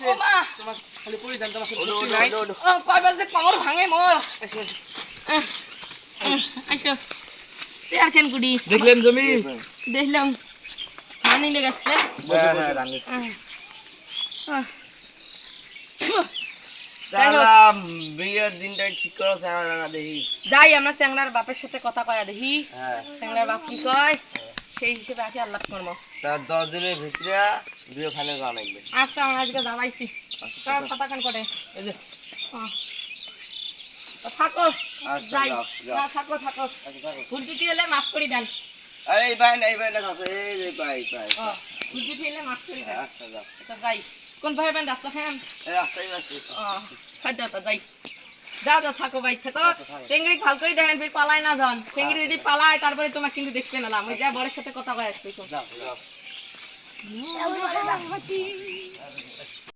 মা। তোমার খালি পড়ে যান তোমার কয়বার যে কমর ভাঙে মোর? আইসো। কেন দেখলেন জমি? দেখলাম। পানি করো স্যাংরা যাই আমরা স্যাংলার বাপের সাথে কথা কয়া দেখি। হ্যাঁ। স্যাংলার বাপ কি কয়? সেই হিসেবে আসি আল্লাহ করব তার দশ দিনের ভিতরে বিয়ে ফাইনাল করা লাগবে। আচ্ছা আমরা আজকে কার কথা কান করে। এই যে, থাকো। আচ্ছা, যাই। না, থাকো থাকো। আচ্ছা, থাকো। ভুল টুটি হলে মাফ করি দেন। আরে এই ভাই না এই ভাই না আছে এই যে ভাই ভাই ভুল টুটি হলে মাফ করি দেন। আচ্ছা যাও। তো যাই। কোন ভাই বেন রাস্তা খান এই রাস্তায় আছি। ও সাইডে তো যাই। যাও যাও থাকো ভাই থাকো আচ্ছা। চেংড়ি ভালো করে দেখেন ভাই পালায় না যান। চেংড়ি যদি পালায় তারপরে তোমার কিন্তু দেখতে পেলাম। ওই যা বড়ের সাথে কথা কয়ে আসবে যাও যাও। মোমবাতি